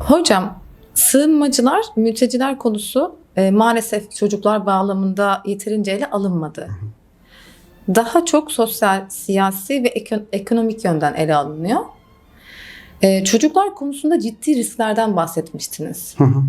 Hocam, sığınmacılar, mülteciler konusu e, maalesef çocuklar bağlamında yeterince ele alınmadı. Daha çok sosyal, siyasi ve eko- ekonomik yönden ele alınıyor. E, çocuklar konusunda ciddi risklerden bahsetmiştiniz. Hı hı.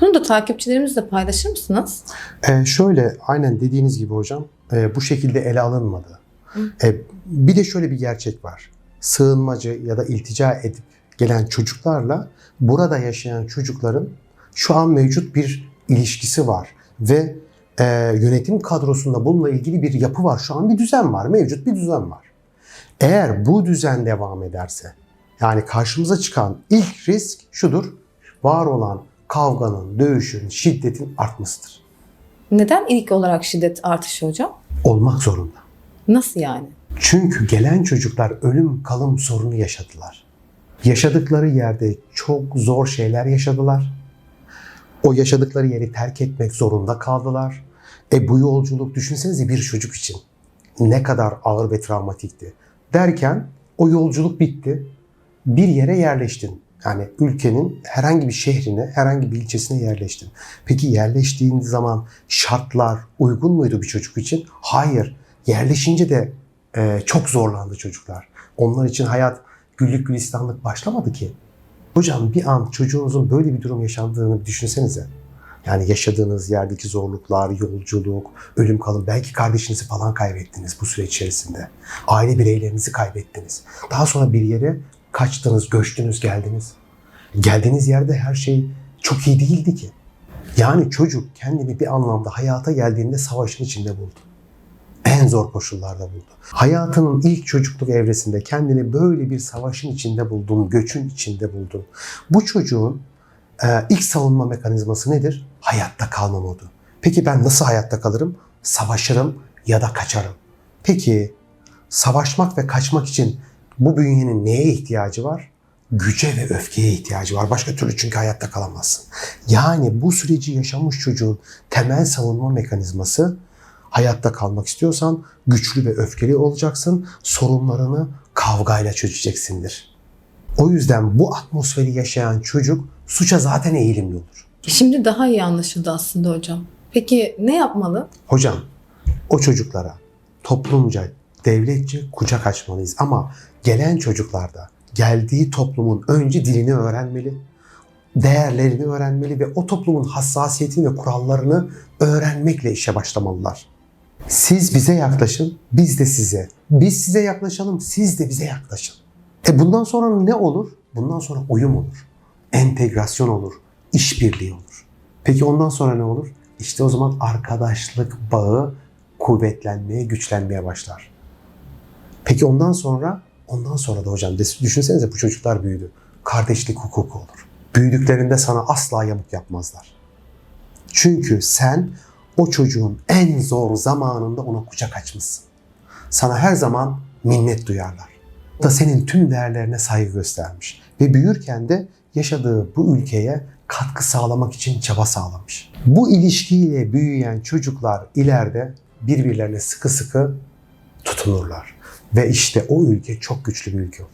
Bunu da takipçilerimizle paylaşır mısınız? Ee, şöyle aynen dediğiniz gibi hocam e, bu şekilde ele alınmadı. Hı. E, bir de şöyle bir gerçek var. Sığınmacı ya da iltica edip gelen çocuklarla burada yaşayan çocukların şu an mevcut bir ilişkisi var ve e, yönetim kadrosunda bununla ilgili bir yapı var. Şu an bir düzen var, mevcut bir düzen var. Eğer bu düzen devam ederse, yani karşımıza çıkan ilk risk şudur, var olan kavganın, dövüşün, şiddetin artmasıdır. Neden ilk olarak şiddet artışı hocam? olmak zorunda. Nasıl yani? Çünkü gelen çocuklar ölüm kalım sorunu yaşadılar. Yaşadıkları yerde çok zor şeyler yaşadılar. O yaşadıkları yeri terk etmek zorunda kaldılar. E bu yolculuk düşünsenize bir çocuk için ne kadar ağır ve travmatikti. Derken o yolculuk bitti. Bir yere yerleştin. Yani ülkenin herhangi bir şehrine, herhangi bir ilçesine yerleştin. Peki yerleştiğin zaman şartlar uygun muydu bir çocuk için? Hayır. Yerleşince de e, çok zorlandı çocuklar. Onlar için hayat güllük gülistanlık başlamadı ki. Hocam bir an çocuğunuzun böyle bir durum yaşandığını bir düşünsenize. Yani yaşadığınız yerdeki zorluklar, yolculuk, ölüm kalım. Belki kardeşinizi falan kaybettiniz bu süreç içerisinde. Aile bireylerinizi kaybettiniz. Daha sonra bir yere kaçtınız, göçtünüz, geldiniz. Geldiğiniz yerde her şey çok iyi değildi ki. Yani çocuk kendini bir anlamda hayata geldiğinde savaşın içinde buldu en zor koşullarda buldu. Hayatının ilk çocukluk evresinde kendini böyle bir savaşın içinde buldun, göçün içinde buldun. Bu çocuğun e, ilk savunma mekanizması nedir? Hayatta kalma modu. Peki ben nasıl hayatta kalırım? Savaşırım ya da kaçarım. Peki savaşmak ve kaçmak için bu bünyenin neye ihtiyacı var? Güce ve öfkeye ihtiyacı var. Başka türlü çünkü hayatta kalamazsın. Yani bu süreci yaşamış çocuğun temel savunma mekanizması hayatta kalmak istiyorsan güçlü ve öfkeli olacaksın. Sorunlarını kavgayla çözeceksindir. O yüzden bu atmosferi yaşayan çocuk suça zaten eğilimli olur. Şimdi daha iyi anlaşıldı aslında hocam. Peki ne yapmalı? Hocam o çocuklara toplumca, devletçe kucak açmalıyız ama gelen çocuklarda geldiği toplumun önce dilini öğrenmeli, değerlerini öğrenmeli ve o toplumun hassasiyetini ve kurallarını öğrenmekle işe başlamalılar. Siz bize yaklaşın, biz de size. Biz size yaklaşalım, siz de bize yaklaşın. E bundan sonra ne olur? Bundan sonra uyum olur. Entegrasyon olur. işbirliği olur. Peki ondan sonra ne olur? İşte o zaman arkadaşlık bağı kuvvetlenmeye, güçlenmeye başlar. Peki ondan sonra? Ondan sonra da hocam düşünsenize bu çocuklar büyüdü. Kardeşlik hukuku olur. Büyüdüklerinde sana asla yamuk yapmazlar. Çünkü sen o çocuğun en zor zamanında ona kucak açmışsın. Sana her zaman minnet duyarlar. Da senin tüm değerlerine saygı göstermiş. Ve büyürken de yaşadığı bu ülkeye katkı sağlamak için çaba sağlamış. Bu ilişkiyle büyüyen çocuklar ileride birbirlerine sıkı sıkı tutunurlar. Ve işte o ülke çok güçlü bir ülke olur.